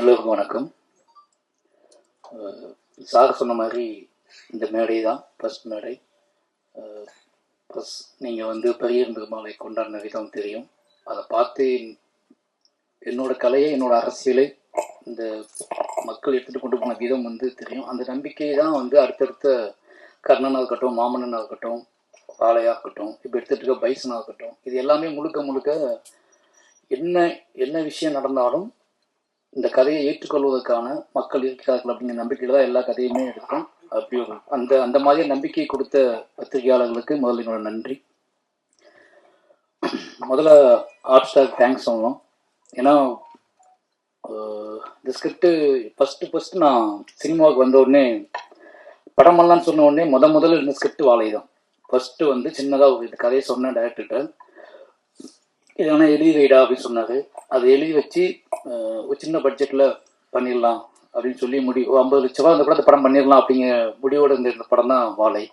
எல்லோருக்கும் வணக்கம். சார் சொன்ன மாதிரி இந்த மேடை தான் ஃபர்ஸ்ட் மேடை. ப்ளஸ் நீங்கள் வந்து பெரிய பெருமாளை கொண்டாடின விதம் தெரியும். அதை பார்த்து என்னோட கலையை என்னோட அரசியலை இந்த மக்கள் எடுத்துகிட்டு கொண்டு போன விதம் வந்து தெரியும். அந்த நம்பிக்கை தான் வந்து அடுத்தடுத்த கர்ணனாக இருக்கட்டும் மாமன்னனாக இருக்கட்டும் வாழையாக இருக்கட்டும் இப்போ எடுத்துகிட்டு இருக்க பைசனாக இருக்கட்டும் இது எல்லாமே முழுக்க முழுக்க என்ன என்ன விஷயம் நடந்தாலும் இந்த கதையை ஏற்றுக்கொள்வதற்கான மக்கள் இருக்கிறார்கள் அப்படிங்கிற நம்பிக்கையில் தான் எல்லா கதையுமே இருக்கும். அப்படி அந்த அந்த மாதிரி நம்பிக்கை கொடுத்த பத்திரிகையாளர்களுக்கு முதல்ல என்னோட நன்றி. முதல்ல ஆர்ட் ஸ்டார் தேங்க்ஸ் சொல்லணும். ஏன்னா இந்த ஸ்கிரிப்டு ஃபஸ்ட்டு ஃபஸ்ட்டு நான் சினிமாவுக்கு வந்த உடனே படமெல்லாம் சொன்ன உடனே முத முதல்ல இந்த ஸ்கிரிப்ட் வாழை தான் ஃபஸ்ட்டு வந்து சின்னதாக ஒரு கதையை சொன்னேன் டேரக்டர்கிட்ட இது வேணால் எழுதி வைடா அப்படின்னு சொன்னார். அதை எழுதி வச்சு ஒரு சின்ன பட்ஜெட்டில் பண்ணிடலாம் அப்படின்னு சொல்லி முடி ஒரு ஐம்பது லட்ச ரூபா அந்த கூட இந்த படம் பண்ணிடலாம் அப்படிங்கிற முடிவோட இந்த படம் தான் வாழை.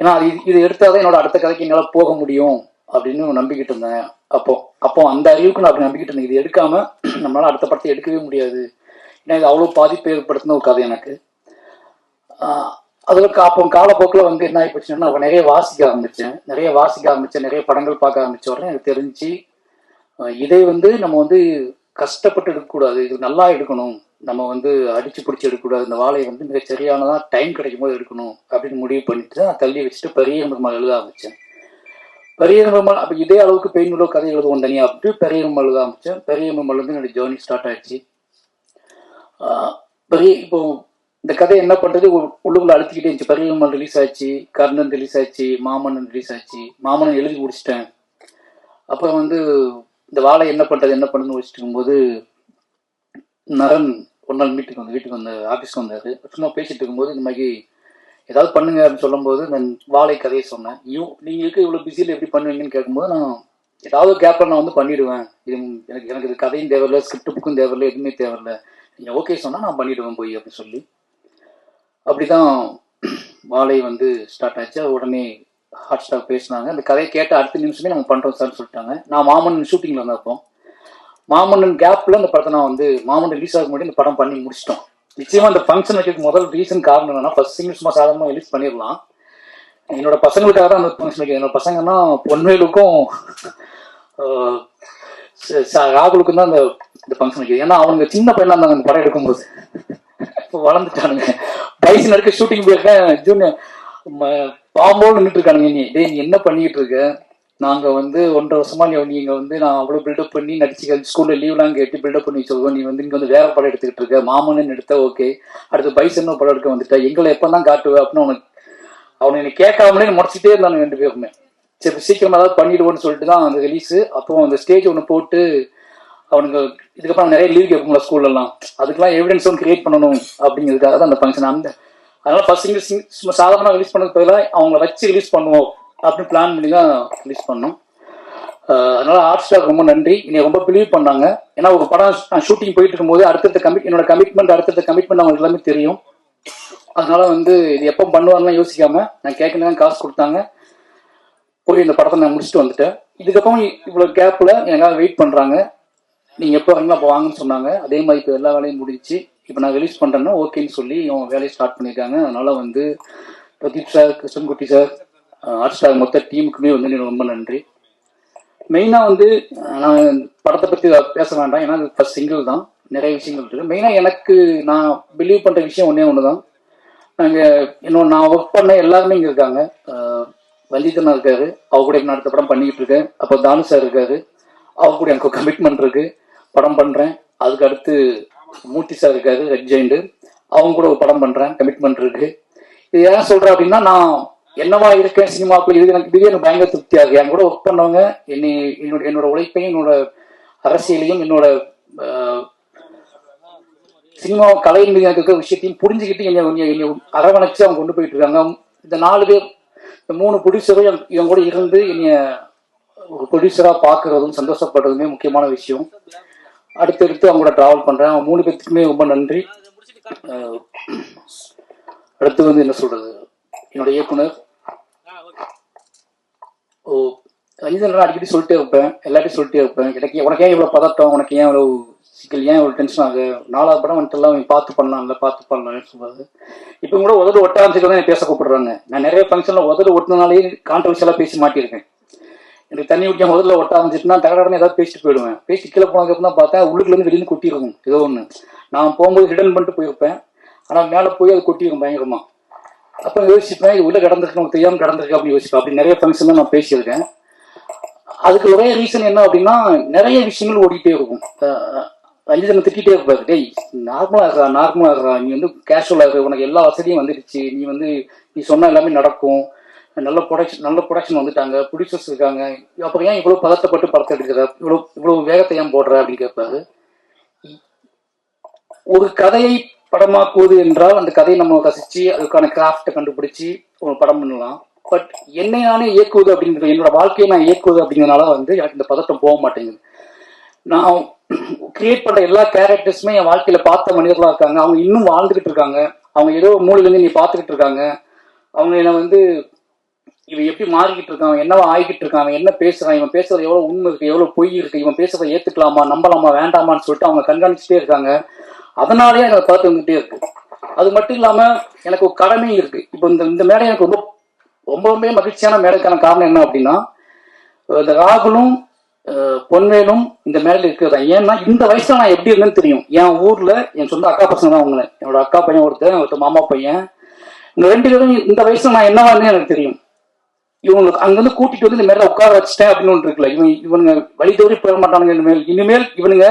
ஏன்னா அது இது- எடுத்தால் தான் என்னோட அடுத்த கதைக்கு என்னால் போக முடியும் அப்படின்னு நம்பிக்கிட்டு இருந்தேன். அப்போ அப்போ அந்த அறிவுக்கு நான் அப்படி நம்பிக்கிட்டு இருந்தேன். இது எடுக்காம நம்மளால அடுத்த படத்தை எடுக்கவே முடியாது. ஏன்னா இது அவ்வளோ பாதிப்பு ஏற்படுத்தின ஒரு கதை எனக்கு. அதுல கா- அப்போ காலப்போக்கில் வந்து என்ன ஆகிப்போச்சுன்னா நான் நிறைய வாசிக்க ஆரம்பித்தேன் நிறைய வாசிக்க ஆரம்பித்தேன் நிறைய படங்கள் பார்க்க ஆரம்பிச்ச உடனே எனக்கு தெரிஞ்சு இதை வந்து நம்ம வந்து கஷ்டப்பட்டு எடுக்கக்கூடாது. இது நல்லா எடுக்கணும். நம்ம வந்து அடிச்சு பிடிச்சி எடுக்கக்கூடாது. இந்த வாழையை வந்து மிக சரியானதாக டைம் கிடைக்கும் போது எடுக்கணும் அப்படின்னு முடிவு பண்ணிட்டு நான் தள்ளி வச்சுட்டு பெரிய பெருமாள் எழுத ஆரம்பித்தேன் பெரிய பெருமாள் அப்போ இதே அளவுக்கு பெயின் உள்ள கதை எழுதுவோம் தனியாக அப்படின்ட்டு பெரிய பெருமாள் எழுத ஆரம்பித்தேன் பெரிய பெருமாள் வந்து என்னோட ஜேர்னி ஸ்டார்ட் ஆயிடுச்சு. பெரிய இப்போ இந்த கதை என்ன பண்றது? உள்ளுக்குள்ள அழுத்திக்கிட்டே இருந்துச்சு. பரிகமன் ரிலீஸ் ஆச்சு கர்ணன் ரிலீஸ் ஆச்சு மாமன்னன் ரிலீஸ் ஆச்சு. மாமன்னன் எழுதி முடிச்சிட்டேன். அப்புறம் வந்து இந்த வாழை என்ன பண்றது என்ன பண்ணுன்னு வச்சுட்டு இருக்கும்போது நரன் ஒரு நாள் வீட்டுக்கு வந்து வீட்டுக்கு வந்து ஆஃபீஸ்க்கு வந்தாரு. சும்மா பேசிட்டு இருக்கும்போது இந்த மாதிரி ஏதாவது பண்ணுங்க அப்படின்னு சொல்லும்போது நான் வாழை கதையை சொன்னேன். யூ நீங்க இருக்க இவ்வளோ பிஸியில் எப்படி பண்ணுவீங்கன்னு கேட்கும்போது நான் ஏதாவது கேப்பில் நான் வந்து பண்ணிடுவேன். இது எனக்கு எனக்கு இது கதையும் தேவையில்லை ஸ்கிரிப்ட் புக்கும் தேவையில்லை எதுவுமே தேவையில்லை. நீங்கள் ஓகே சொன்னால் நான் பண்ணிடுவேன் போய் அப்படின்னு சொல்லி அப்படிதான் வாழை வந்து ஸ்டார்ட் ஆச்சு. அது உடனே ஹாட் ஸ்டார் பேசினாங்க. அந்த கதையை கேட்ட அடுத்த நிமிஷமே நம்ம பண்றோம் சார்னு சொல்லிட்டாங்க. நான் மாமன்னன் ஷூட்டிங்ல இருந்தப்போம் மாமன்னன் கேப்ல அந்த படத்தை நான் வந்து மாமன் ரிலீஸ் ஆகும் முன்னாடி இந்த படம் பண்ணி முடிச்சிட்டோம். நிச்சயமா அந்த ஃபங்க்ஷன் வைக்கிறதுக்கு முதல் ரீசன் காரணம் என்னன்னா ஃபர்ஸ்ட் சிங்கிள் சும்மா சாதாரணமாக ரிலீஸ் பண்ணிடலாம். என்னோட பசங்களுக்காக தான் அந்த ஃபங்க்ஷன் வைக்கிறேன். என்னோட பசங்கன்னா பொன்வேலுக்கும் ராகுலுக்கும் தான் அந்த இந்த ஃபங்க்ஷன் வைக்கிறது ஏன்னா அவனுங்க சின்ன பையனா இருந்தாங்க அந்த படம் எடுக்கும்போது. இப்போ வளர்ந்துட்டானுங்க. வயசு நடக்க ஷூட்டிங் போயிருக்கேன் ஜூனியர் பாம்போடு நின்றுட்டு இருக்கானுங்க நீ டேய் நீ என்ன பண்ணிட்டு இருக்க? நாங்க வந்து ஒன்றரை வருஷமா நீ நீங்க வந்து நான் அவ்வளவு பில்டப் பண்ணி நடிச்சு ஸ்கூல்ல லீவ்லாம் கேட்டு பில்டப் பண்ணி சொல்லுவோம் நீ வந்து இங்க வந்து வேற படம் எடுத்துக்கிட்டு இருக்க. மாமன்னு எடுத்த ஓகே அடுத்து பைசன் படம் எடுக்க வந்துட்ட. எங்களை எப்பதான் காட்டுவ அப்படின்னு அவனுக்கு அவனை என்னை கேட்காமலே முடிச்சுட்டே இருந்தானு ரெண்டு பேருமே. சரி சீக்கிரமா ஏதாவது பண்ணிடுவோம்னு சொல்லிட்டு தான் அந்த ரிலீஸ் அப்போ அந்த ஸ்டேஜ் ஒன்று போட்டு அவனுங்க இதுக்கப்புறம் நிறைய லீவ் கேட்போம்ல ஸ்கூல்ல அதுக்கெல்லாம் எவிடன்ஸ் ஒன்று கிரியேட் பண்ணணும் அப்படிங்கிறதுக்காக தான் அந்த ஃபங்க்ஷன் அந்த அதனால ஃபர்ஸ்ட் சிங்கிள் சிங் சும்மா சாதாரணமாக ரிலீஸ் பண்ணதுக்கு பதிலாக அவங்கள வச்சு ரிலீஸ் பண்ணுவோம் அப்படின்னு பிளான் பண்ணி தான் ரிலீஸ் பண்ணோம். அதனால ஆர்ட்ஸ்டாக் ரொம்ப நன்றி. என்னை ரொம்ப பிலீவ் பண்ணாங்க. ஏன்னா ஒரு படம் நான் ஷூட்டிங் போயிட்டு இருக்கும்போது அடுத்தடுத்த கமிட் என்னோட கமிட்மெண்ட் அடுத்தடுத்த கமிட்மெண்ட் அவங்களுக்கு எல்லாமே தெரியும். அதனால வந்து இது எப்போ பண்ணுவார்லாம் யோசிக்காம நான் கேட்கணும் காசு கொடுத்தாங்க. போய் இந்த படத்தை நான் முடிச்சுட்டு வந்துட்டேன். இதுக்கப்புறம் இவ்வளோ கேப்பில் எனக்காக வெயிட் பண்ணுறாங்க நீங்க எப்போ வரீங்களோ அப்போ வாங்கன்னு சொன்னாங்க. அதே மாதிரி இப்போ எல்லா வேலையும் முடிஞ்சுச்சு. இப்போ நான் ரிலீஸ் பண்றேன்னா ஓகேன்னு சொல்லி இவங்க வேலையை ஸ்டார்ட் பண்ணியிருக்காங்க. அதனால வந்து Pradeep sir Krishnankutty sir Hotstar மொத்த டீமுக்குமே வந்து எனக்கு ரொம்ப நன்றி. மெயினாக வந்து நான் படத்தை பற்றி பேச வேண்டாம். ஏன்னா இது சிங்கிள் தான். நிறைய விஷயங்கள் இருக்கு. மெயினாக எனக்கு நான் பிலீவ் பண்ணுற விஷயம் ஒன்றே ஒன்று தான் நாங்கள் இன்னொரு நான் ஒர்க் பண்ண எல்லாருமே இங்கே இருக்காங்க. வல்லிதனா இருக்காரு. அவ கூட நான் அடுத்த படம் பண்ணிக்கிட்டு இருக்கேன். அப்போ தானு சார் இருக்காரு. அவ கூட எனக்கு கமிட்மெண்ட் இருக்கு. படம் பண்ணுறேன் அதுக்கு அடுத்து மூர்த்தி சார் இருக்காரு ரெட் ஜெயிண்ட் அவங்க கூட ஒரு படம் பண்ணுறேன் கமிட்மெண்ட் இருக்கு. இது ஏன் சொல்கிறேன் அப்படின்னா நான் என்னவா இருக்கேன் சினிமாக்குள்ள இது எனக்கு இதுவே எனக்கு பயங்கர திருப்தியா இருக்கு. என் கூட ஒர்க் பண்ணவங்க என்னை என்னோட என்னோட உழைப்பையும் என்னோட அரசியலையும் என்னோட சினிமா கலையின் மீது எனக்கு இருக்கிற விஷயத்தையும் புரிஞ்சுக்கிட்டு என்னை என்னை- என்னை அரவணைச்சு அவங்க கொண்டு போயிட்டு இருக்காங்க. இந்த நாலு பேர் இந்த மூணு ப்ரொடியூசரும் இவங்க கூட இருந்து என்னைய ஒரு ப்ரொடியூசரா பார்க்கறதும் சந்தோஷப்படுறதுமே முக்கியமான விஷயம். அடுத்தடுத்து அவங்க கூட ட்ராவல் பண்றேன். அவங்க மூணு பேர்த்துக்குமே ரொம்ப நன்றி. அடுத்து வந்து என்ன சொல்றது? என்னோட இயக்குனர். ஓ ரஞ்சிதன் அடிக்கடி சொல்லிட்டே இருப்பேன். எல்லாத்தையும் சொல்லிட்டே இருப்பேன். எனக்கு உனக்கு ஏன் இவ்வளோ பதட்டம்? உனக்கு ஏன் இவ்வளோ சிக்கல்? ஏன் இவ்வளோ டென்ஷன் ஆகுது நாலாவது படம் வந்துட்டு எல்லாம் பார்த்து பண்ணலாம்ல பார்த்து பண்ணலாம்னு சொல்லுவாரு. இப்போ கூட உதடு ஒட்டாந்துக்கு தான் பேச கூப்பிடுறாங்க. நான் நிறைய ஃபங்க்ஷனில் உதடு ஒட்டினாலே கான்ட்ரவர்ஷியலாக பேசி மாட்டியிருக்கேன். எனக்கு தண்ணி குடிக்க முதல்ல ஒட்ட ஆரம்பிச்சிட்டுனா ஏதாவது பேசிட்டு போயிடுவேன். பேசி கீழே போனதுக்கப்புறம் தான் பார்த்தா உள்ளுக்குலேருந்து வெளியிருந்து கொட்டியிருக்கும். ஏதோ ஒன்று நான் போகும்போது ஹிடன் பண்ணிட்டு போயிருப்பேன். ஆனால் மேலே போய் அது கொட்டியிருக்கும் பயங்கரமா. அப்போ யோசிப்பேன் இது உள்ள கிடந்திருக்கு நமக்கு தெரியாமல் கிடந்திருக்கு அப்படின்னு யோசிப்பேன். அப்படி நிறைய ஃபங்க்ஷன் நான் பேசியிருக்கேன். அதுக்கு ஒரே ரீசன் என்ன அப்படின்னா நிறைய விஷயங்கள் ஓடிட்டே இருக்கும். அஞ்சு ரஞ்சிதனை திட்டிகிட்டே இருப்பாரு. டேய் நார்மலாக இருக்கா நார்மலாக இருக்கா? நீ வந்து கேஷுவலாக இருக்கு உனக்கு எல்லா வசதியும் வந்துடுச்சு. நீ வந்து நீ சொன்ன எல்லாமே நடக்கும். நல்ல ப்ரொடக்ஷன் நல்ல ப்ரொடக்ஷன் வந்துட்டாங்க ப்ரொடியூசர்ஸ் இருக்காங்க. அப்புறம் ஏன் இவ்வளோ பதட்டப்பட்டு படத்தை எடுக்கிற? இவ்வளோ இவ்வளோ வேகத்தை ஏன் போடுற அப்படின்னு கேட்பாரு. ஒரு கதையை படமாக்குவது என்றால் அந்த கதையை நம்ம ரசிச்சு அதுக்கான கிராஃப்டை கண்டுபிடிச்சி ஒரு படம் பண்ணலாம். பட் என்னை நானே இயக்குவது அப்படிங்கிறது என்னோட வாழ்க்கையை நான் இயக்குவது அப்படிங்கிறனால வந்து எனக்கு இந்த பதட்டம் போக மாட்டேங்குது. நான் கிரியேட் பண்ற எல்லா கேரக்டர்ஸுமே என் வாழ்க்கையில பார்த்த மனிதர்களா இருக்காங்க. அவங்க இன்னும் வாழ்ந்துகிட்டு இருக்காங்க. அவங்க ஏதோ மூலையிலேருந்து நீ பார்த்துக்கிட்டு இருக்காங்க. அவங்க என்னை வந்து இவன் எப்படி மாறிக்கிட்டு இருக்கான்? என்னவா ஆகிக்கிட்டு இருக்கான்? என்ன பேசுறான்? இவன் பேசுறது எவ்வளவு உண்மை இருக்கு? எவ்வளவு பொய் இருக்கு? இவன் பேசுறத ஏத்துக்கலாமா? நம்பலாமா? வேண்டாமான்னு சொல்லிட்டு அவங்க கண்காணிச்சுட்டே இருக்காங்க. அதனாலேயே எனக்கு பார்த்து வந்துட்டே இருக்கு. அது மட்டும் இல்லாம எனக்கு ஒரு கடமையும் இருக்கு. இப்போ இந்த இந்த மேடை எனக்கு ரொம்ப ரொம்ப ரொம்ப மகிழ்ச்சியான மேடைக்கான காரணம் என்ன அப்படின்னா இந்த ராகுலும் பொன்வேலும் இந்த மேடையில் இருக்கிறதா? ஏன்னா இந்த வயசுல நான் எப்படி இருந்தேன்னு தெரியும். என் ஊர்ல என் சொந்த அக்கா பசங்க தான் அவங்கள என்னோட அக்கா பையன் ஒருத்தன் ஒருத்தர் மாமா பையன். இந்த ரெண்டு பேரும் இந்த வயசுல நான் என்னவா எனக்கு தெரியும். இவங்களுக்கு அங்கிருந்து கூட்டிட்டு வந்து இந்த மாதிரி உட்கார வச்சுட்டேன் அப்படின்னு ஒன்று இருக்குல்ல. இவன் இவனுங்க வழி தவறி போக மாட்டானுங்க இனிமேல். இனிமேல் இவனுங்க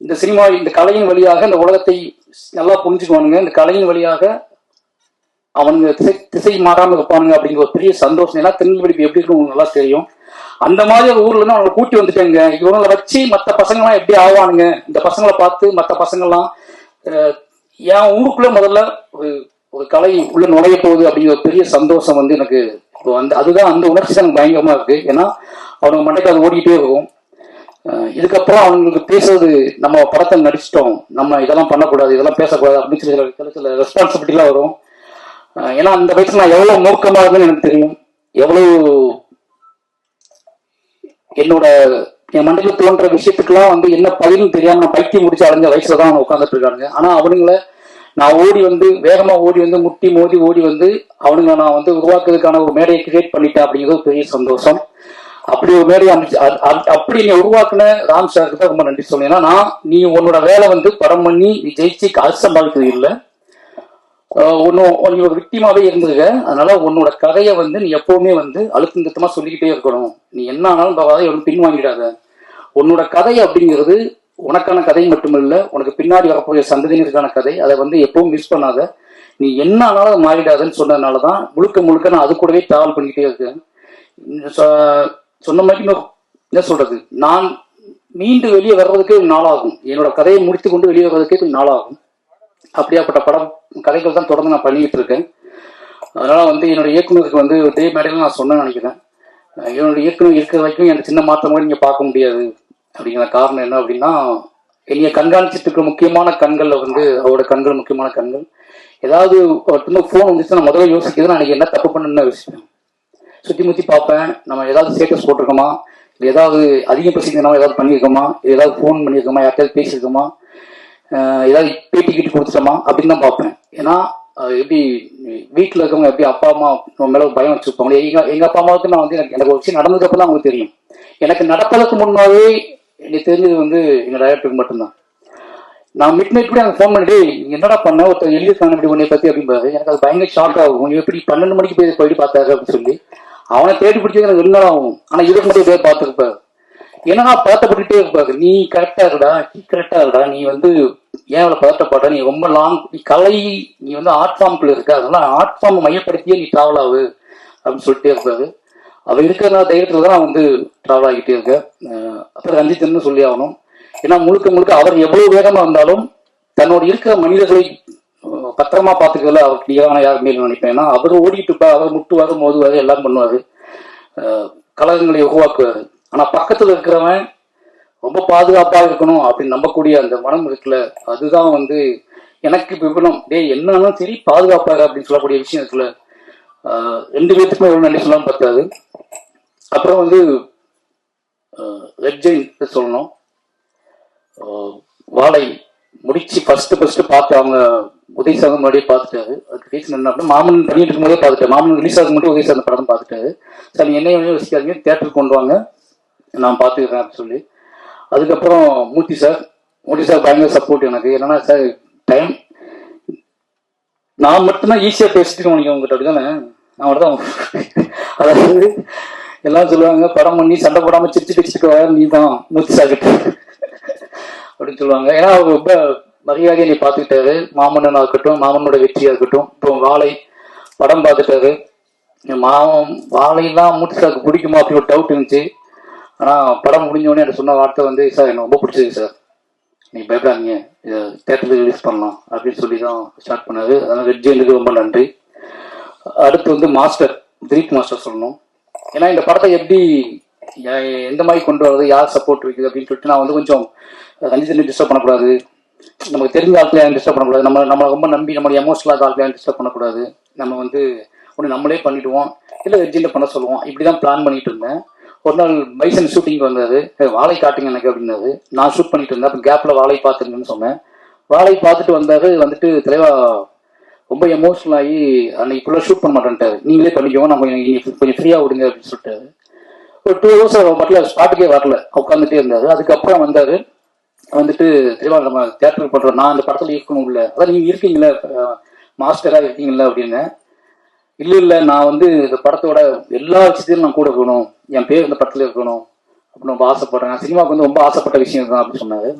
இந்த சினிமா இந்த கலையின் வழியாக இந்த உலகத்தை நல்லா புரிஞ்சுக்குவானுங்க. இந்த கலையின் வழியாக அவனுங்க திசை திசை மாறாம இருப்பானுங்க அப்படிங்கிற ஒரு பெரிய சந்தோஷம். ஏன்னா திருநெல்வேலி எப்படி இருக்கும் உங்களுக்கு நல்லா தெரியும். அந்த மாதிரி ஒரு ஊர்ல இருந்து அவங்களை கூட்டி வந்துட்டேங்க. இவங்களை வச்சு மற்ற பசங்களாம் எப்படி ஆவானுங்க? இந்த பசங்களை பார்த்து மற்ற பசங்கள்லாம் என் ஊருக்குள்ள முதல்ல ஒரு ஒரு கலை உள்ள நுழைய போகுது அப்படிங்கிற ஒரு பெரிய சந்தோஷம் வந்து எனக்கு இப்போ வந்து அதுதான் அந்த உணர்ச்சி எனக்கு பயங்கரமா இருக்கு. ஏன்னா அவனுங்க மண்டைக்கு அது ஓடிக்கிட்டே இருக்கும். இதுக்கப்புறம் அவங்களுக்கு பேசுறது நம்ம படத்தை நடிச்சிட்டோம். நம்ம இதெல்லாம் பண்ணக்கூடாது இதெல்லாம் பேசக்கூடாது அப்படின்னு சொல்லி சில சில ரெஸ்பான்சிபிலிட்டிலாம் வரும். ஏன்னா அந்த வயசுல நான் எவ்வளவு மூர்க்கமா இருந்தேன்னு எனக்கு தெரியும். எவ்வளவு என்னோட என் மண்டையில தோன்ற விஷயத்துக்கெல்லாம் வந்து என்ன பதிலும் தெரியாம நான் பைத்தியம் முடிச்சு அடைஞ்ச வயசுல தான் உட்காந்துட்டு இருக்காங்க ஆனா அவனுங்கள நான் ஓடி வந்து வேகமா ஓடி வந்து முட்டி மோதி ஓடி வந்து அவனுங்க நான் வந்து உருவாக்குறதுக்கான ஒரு மேடையை கிரியேட் பண்ணிட்டேன் அப்படிங்கிறது பெரிய சந்தோஷம். அப்படி ஒரு மேடையை அமைச்சு அ- அப்படி நீ உருவாக்குன ராம் சாருக்கு தான் ரொம்ப நன்றி சொல்லுவேன் ஏன்னா நான் நீ உன்னோட வேலை வந்து படம் பண்ணி நீ ஜெயிச்சு காசு சம்பாதிக்கிறது இல்லை. ஒன்னும் நீ ஒரு விக்டிமாவே இருந்திருக்க. அதனால உன்னோட கதையை வந்து நீ எப்பவுமே வந்து அழுத்தம் திருத்தமா சொல்லிக்கிட்டே இருக்கணும். நீ என்ன ஆனாலும் பரவாயில்ல பின் வாங்கிடாத உன்னோட கதை அப்படிங்கிறது உனக்கான கதை மட்டுமல்ல உனக்கு பின்னாடி வரக்கூடிய சந்ததியினருக்கான கதை அதை வந்து எப்பவும் மிஸ் பண்ணாத. நீ என்ன ஆனாலும் அதை மாறிடாதுன்னு சொன்னதுனால தான் முழுக்க முழுக்க நான் அது கூடவே டிராவல் பண்ணிக்கிட்டே இருக்கேன். சொ- சொன்ன மாதிரி என்ன சொல்றது? நான் மீண்டு வெளியே வர்றதுக்கே நாளாகும். என்னோட கதையை முடித்து கொண்டு வெளியே வர்றதுக்கே கொஞ்சம் நாளாகும். அப்படியாப்பட்ட படம் கதைகள் தான் தொடர்ந்து நான் பண்ணிக்கிட்டு இருக்கேன். அதனால வந்து என்னோட இயக்குநருக்கு வந்து இதே மேடையில் நான் சொன்னேன்னு நினைக்கிறேன். என்னோட இயக்குனர் இருக்கிற வரைக்கும் எனக்கு சின்ன மாற்றம் கூட நீங்க பார்க்க முடியாது. அப்படிங்கிற காரணம் என்ன அப்படின்னா என்னைய கண்காணிச்சிட்டு இருக்கிற முக்கியமான கண்கள்ல வந்து அவரோட கண்கள் முக்கியமான கண்கள். ஏதாவது ஒருத்தங்க ஃபோன் வந்துச்சு நான் முதல்ல யோசிக்கிறது நான் என்ன தப்பு பண்ணுன்னு யோசிப்பேன். சுத்தி முத்தி பார்ப்பேன். நம்ம ஏதாவது ஸ்டேட்டஸ் போட்டிருக்கோமா? இல்லை ஏதாவது அதிகம் பேசிக்கிறோமா ஏதாவது பண்ணியிருக்கோமா? ஏதாவது ஃபோன் பண்ணியிருக்கோமா? யார்கிட்டயாவது பேசியிருக்கோமா? ஏதாவது பேட்டி கிட்டி கொடுத்துட்டோமா? அப்படின்னு தான் பார்ப்பேன். ஏன்னா எப்படி வீட்டில் இருக்கவங்க எப்படி அப்பா அம்மா நம்ம மேல பயம் வச்சிருப்பாங்க எங்க எங்க அப்பா அம்மாவுக்கு நான் வந்து எனக்கு எனக்கு வச்சு விஷயம் தான் அவங்களுக்கு தெரியும். எனக்கு நடப்பதற்கு முன்னாவே எனக்கு தெரிஞ்சது வந்து எங்க டைரக்டருக்கு மட்டும்தான். நான் மிட் நைட் கூட எனக்கு ஃபோன் பண்ணிட்டு "நீ என்னடா பண்ண? ஒருத்தர் எழுதியிருக்காங்க இப்படி உன்னை பத்தி அப்படிம்பாரு எனக்கு அது பயங்கர ஷாக் ஆகும் நீ எப்படி பன்னெண்டு மணிக்கு போய் போயிட்டு பார்த்தாரு? அப்படின்னு சொல்லி. அவனை தேடி பிடிச்சது எனக்கு ரெண்டு நாள் ஆகும். ஆனா இதுக்கு மட்டும் போய் பார்த்துருப்பாரு என்னன்னா பதட்டப்பட்டுட்டே இருப்பாரு நீ கரெக்டா இருடா நீ கரெக்டா இருடா. நீ வந்து ஏன் அவ்வளவு பதட்டப்படுற நீ ரொம்ப லாங் நீ கலை நீ வந்து ஆர்ட் ஃபார்ம்குள்ள இருக்க. அதனால ஆர்ட் ஃபார்ம் மையப்படுத்தியே நீ டிராவல் ஆகு அப்படின்னு சொல்லிட்டே இருப்பாரு. அவர் இருக்கிற தைரியத்துல தான் நான் வந்து டிராவல் ஆகிட்டே இருக்கேன். அப்புறம் ரஞ்சித்னு சொல்லி ஆகணும். ஏன்னா முழுக்க முழுக்க அவர் எவ்வளவு வேகமா இருந்தாலும் தன்னோட இருக்கிற மனிதர்களை பத்திரமா பாத்துக்கல அவருக்கு கிளியரான யாருமே இல்லைன்னு நினைப்பேன். ஏன்னா அவர் ஓடிட்டு இருப்பார் அவர் முட்டுவாரு மோதுவாரு எல்லாம் பண்ணுவாரு. கழகங்களை உருவாக்குவாரு. ஆனா பக்கத்துல இருக்கிறவன் ரொம்ப பாதுகாப்பா இருக்கணும் அப்படின்னு நம்பக்கூடிய அந்த மனம் இருக்குல்ல அதுதான் வந்து எனக்கு விபணம் டேய் என்னன்னா சரி பாதுகாப்பாக அப்படின்னு சொல்லக்கூடிய விஷயம் இருக்குல்ல. ரெண்டு பேத்துக்குமே ஒரு நன்றி பத்தாது அப்புறம் வந்து ரெட் சொல்லணும். வாழை முடிச்சு ஃபர்ஸ்ட் ஃபர்ஸ்ட் பார்த்து அவங்க உதய் சார் முன்னாடியே பார்த்துட்டாரு. அதுக்கு ரீசன் என்ன அப்படின்னா மாமன் பண்ணிட்டு இருக்கும்போதே பார்த்துட்டேன் மாமன் ரிலீஸ் ஆகும் மட்டும் உதய் சார் படம் பார்த்துட்டாரு. சார் என்னை என்ன வசிக்காதீங்க தேட்டருக்கு கொண்டு வாங்க. நான் பார்த்துக்கிறேன் அப்படின்னு சொல்லி. அதுக்கப்புறம் மூர்த்தி சார் மூர்த்தி சார் பயங்கர சப்போர்ட் எனக்கு. என்னன்னா சார் டைம் நான் மட்டும்தான் ஈஸியாக பேசிட்டு உனக்கு உங்ககிட்ட அப்படிதானே நான் மட்டும் தான் அதாவது எல்லாம் சொல்லுவாங்க படம் பண்ணி சண்டை போடாம சிரிச்சு பிடிச்சிட்டு வர நீ தான் மூச்சு சார் அப்படின்னு சொல்லுவாங்க. ஏன்னா அவர் ரொம்ப மரியாதையை நீ பார்த்துக்கிட்டாரு. மாமன்னன் இருக்கட்டும் மாமனோட வெற்றியா இருக்கட்டும். இப்போ வாழை படம் பார்த்துட்டாரு. மாமன் வாழையெல்லாம் மூச்சு சாக்கு பிடிக்குமா அப்படி ஒரு டவுட் இருந்துச்சு. ஆனா படம் முடிஞ்சோடனே எனக்கு சொன்ன வார்த்தை வந்து சார் எனக்கு ரொம்ப பிடிச்சது சார். நீ பயப்படாதீங்க. இதை தேட்டருக்கு ரிலீஸ் பண்ணலாம் அப்படின்னு சொல்லி தான் ஸ்டார்ட் பண்ணாரு. அதனால ரெட் ஜெயிலுக்கு ரொம்ப நன்றி. அடுத்து வந்து மாஸ்டர் திலீப் மாஸ்டர் சொல்லணும். ஏன்னா இந்த படத்தை எப்படி எந்த மாதிரி கொண்டு வரது யார் சப்போர்ட் இருக்குது அப்படின்னு சொல்லிட்டு நான் வந்து கொஞ்சம் ரஞ்சித் டிஸ்டர்ப் பண்ணக்கூடாது. நமக்கு தெரிஞ்ச ஆட்களை யாரும் டிஸ்டர்ப் பண்ணக்கூடாது. நம்ம நம்மளை ரொம்ப நம்பி நம்மளோட எமோஷனலாக ஆட்களை யாரும் டிஸ்டர்ப் பண்ணக்கூடாது. நம்ம வந்து ஒன்று நம்மளே பண்ணிடுவோம். இல்லை வெஜ்ஜில் பண்ண சொல்லுவோம் இப்படி தான் பிளான் பண்ணிட்டு இருந்தேன். ஒரு நாள் மைசன் ஷூட்டிங் வந்தது. வாழை காட்டுங்க எனக்கு அப்படின்னது நான் ஷூட் பண்ணிட்டு இருந்தேன். அப்போ கேப்பில் வாழை பார்த்துருங்கன்னு சொன்னேன். வாழை பார்த்துட்டு வந்தாரு. வந்துட்டு தலைவா ரொம்ப எமோஷனல் ஆகி அன்னைக்கு ஃபுல்லாக ஷூட் பண்ண மாட்டேன்ட்டாரு. நீங்களே பண்ணிக்கோங்க. நம்ம நீங்க கொஞ்சம் ஃப்ரீயாக விடுங்க அப்படின்னு சொல்லிட்டாரு. ஒரு டூ ஹவர்ஸ் மட்டும் ஸ்பாட்டுக்கே வரல. உட்காந்துட்டே இருந்தார். அதுக்கப்புறம் வந்தார். வந்துட்டு தெளிவா நம்ம தேட்டருக்கு பண்ணுறோம் நான் அந்த படத்தில் இருக்கணும் இல்லை. அதான் நீங்கள் இருக்கீங்களா மாஸ்டராக இருக்கீங்களா அப்படின்னு. இல்லை இல்லை. நான் வந்து இந்த படத்தோட எல்லா விஷயத்திலும் நான் கூட போகணும். என் பேர் இந்த படத்துல இருக்கணும் அப்படின்னு ரொம்ப ஆசைப்படுறேன். சினிமாவுக்கு வந்து ரொம்ப ஆசைப்பட்ட விஷயம் தான் அப்படின்னு சொன்னாரு.